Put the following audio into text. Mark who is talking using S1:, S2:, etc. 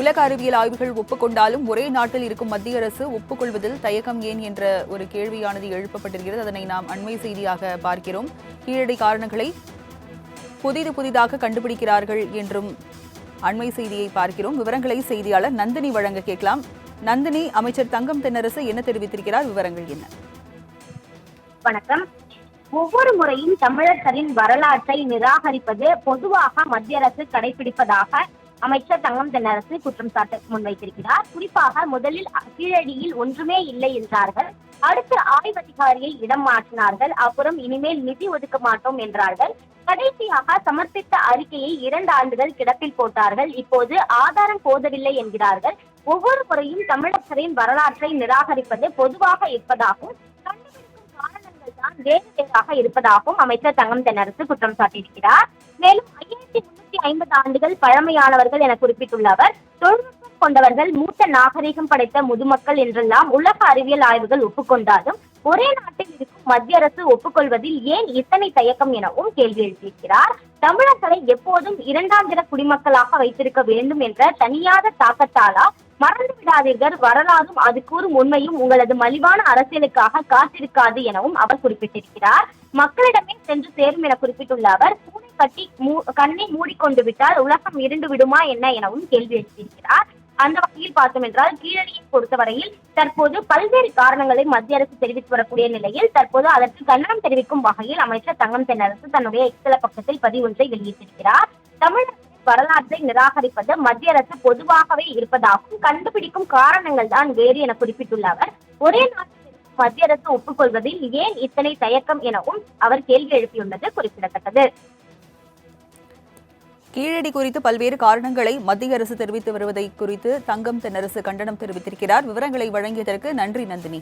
S1: உலக அறிவியல் ஆய்வுகள் ஒப்புக்கொண்டாலும் ஒரே நாட்டில் இருக்கும் மத்திய அரசு ஒப்புக்கொள்வதில் தயக்கம் ஏன் என்ற ஒரு கேள்வியானது எழுப்பப்பட்டிருக்கிறது. அதனை நாம் அண்மை செய்தியாக பார்க்கிறோம். கீழடி காரணங்களை புதிது புதிதாக கண்டுபிடிக்கிறார்கள் என்றும் அண்மை செய்தியை பார்க்கிறோம். விவரங்களை செய்தியாளர் நந்தினி வழங்க கேட்கலாம். நந்தினி அமைச்சர் தங்கம் தென்னரசு என்ன தெரிவித்திருக்கிறார்? விவரங்கள் என்ன?
S2: வணக்கம். ஒவ்வொரு முறையும் தமிழர்களின் வரலாற்றை நிராகரிப்பது பொதுவாக மத்திய அரசு கடைபிடிப்பதாக அமைச்சர் தங்கம் தென்னரசு குற்றம் சாட்டு முன்வைத்திருக்கிறார். குறிப்பாக முதலில் கீழடியில் ஒன்றுமே இல்லை என்றார்கள். அடுத்து ஆய்வதிகாரியை இடம் மாற்றினார்கள். அப்புறம் இனிமேல் நிதி ஒதுக்க மாட்டோம் என்றார்கள். கடைசியாக சமர்ப்பித்த அறிக்கையை இரண்டு ஆண்டுகள் கிடப்பில் போட்டார்கள். இப்போது ஆதாரம் போதவில்லை என்கிறார்கள். ஒவ்வொரு முறையும் தமிழர்களின் வரலாற்றை நிராகரிப்பது பொதுவாக இருப்பதாகவும் கண்டுபிடிக்கும் காரணங்கள் தான் வேறு வேறாக இருப்பதாகவும் அமைச்சர் தங்கம் தென்னரசு குற்றம் சாட்டியிருக்கிறார். மேலும் ஐயாயிரத்தி ஐம்பது ஆண்டுகள் பழமையானவர்கள் என குறிப்பிட்டுள்ள அவர் தொழில்நுட்பம் கொண்டவர்கள் மூத்த நாகரிகம் படைத்த முதுமக்கள் என்றெல்லாம் உலக அறிவியல் ஆய்வுகள் ஒப்புக்கொண்டாலும் ஒரே நாட்டில் இருக்கும் மத்திய அரசு ஒப்புக்கொள்வதில் ஏன் இத்தனை தயக்கம் எனவும் கேள்வி எழுப்பியிருக்கிறார். தமிழர்களை எப்போதும் இரண்டாம் தின குடிமக்களாக வைத்திருக்க வேண்டும் என்ற தனியாத தாக்கத்தாலா? மறந்து விடாதீர்கள் வரலாறும் அது கூறும் உண்மையும் உங்களது மலிவான அரசியலுக்காக காத்திருக்காது எனவும் அவர் குறிப்பிட்டிருக்கிறார். மக்களிடமே சென்று சேரும் என குறிப்பிட்டுள்ள அவர் பூனை கட்டி மூ- கண்ணை மூடிக்கொண்டு விட்டால் உலகம் இருண்டு விடுமா என்ன எனவும் கேள்வி எழுப்பியிருக்கிறார். அந்த வகையில் பார்த்தோம் என்றால் கீழடியை பொறுத்தவரையில் தற்போது பல்வேறு காரணங்களை மத்திய அரசு தெரிவித்து வரக்கூடிய நிலையில் தற்போது அதற்கு கண்டனம் தெரிவிக்கும் வகையில் அமைச்சர் தங்கம் தென்னரசு தன்னுடைய எக்ஸல பக்கத்தில் பதிவு ஒன்றை வெளியிட்டிருக்கிறார். தமிழகத்தின் வரலாற்றை நிராகரிப்பது மத்திய அரசு பொதுவாகவே இருப்பதாகவும் கண்டுபிடிக்கும் காரணங்கள் தான் வேறு என குறிப்பிட்டுள்ள அவர் ஒரே நாட்டில் மத்திய அரசு ஒப்புக்கொள்வதில் ஏன் இத்தனை தயக்கம் எனவும் அவர் கேள்வி எழுப்பியுள்ளது குறிப்பிடத்தக்கது.
S1: கீழடி குறித்து பல்வேறு காரணங்களை மத்திய அரசு தெரிவித்து வருவதை குறித்து தங்கம் தென்னரசு கண்டனம் தெரிவித்திருக்கிறார். விவரங்களை வழங்கியதற்கு நன்றி நந்தினி.